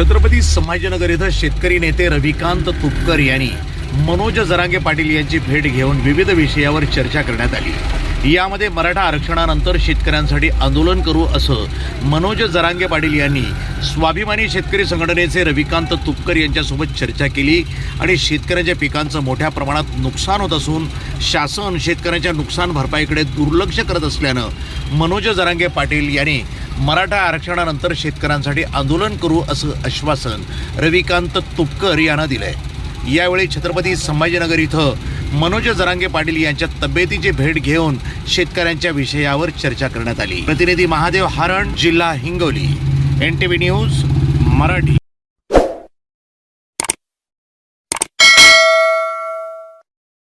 छत्रपती संभाजीनगर इथं शेतकरी नेते रविकांत तुपकर यांनी मनोज जरांगे पाटील यांची भेट घेऊन विविध विषयावर चर्चा करण्यात आली. यामध्ये मराठा आरक्षणानंतर शेतकऱ्यांसाठी आंदोलन करू असं मनोज जरांगे पाटील यांनी स्वाभिमानी शेतकरी संघटनेचे रविकांत तुपकर यांच्यासोबत चर्चा केली आणि शेतकऱ्यांच्या पिकांचं मोठ्या प्रमाणात नुकसान होत असून शासन शेतकऱ्यांच्या नुकसान भरपाईकडे दुर्लक्ष करत असल्यानं मनोज जरांगे पाटील यांनी मराठा आरक्षणानंतर शेतकऱ्यांसाठी आंदोलन करू असं आश्वासन रविकांत तुपकर यांना दिलंय. यावेळी छत्रपती संभाजीनगर इथं मनोज जरांगे पाटील यांच्या तब्येतीची भेट घेऊन शेतकऱ्यांच्या विषयावर चर्चा करण्यात आली. प्रतिनिधी महादेव हारण जिल्हा Hingoli. N T V news Marathi.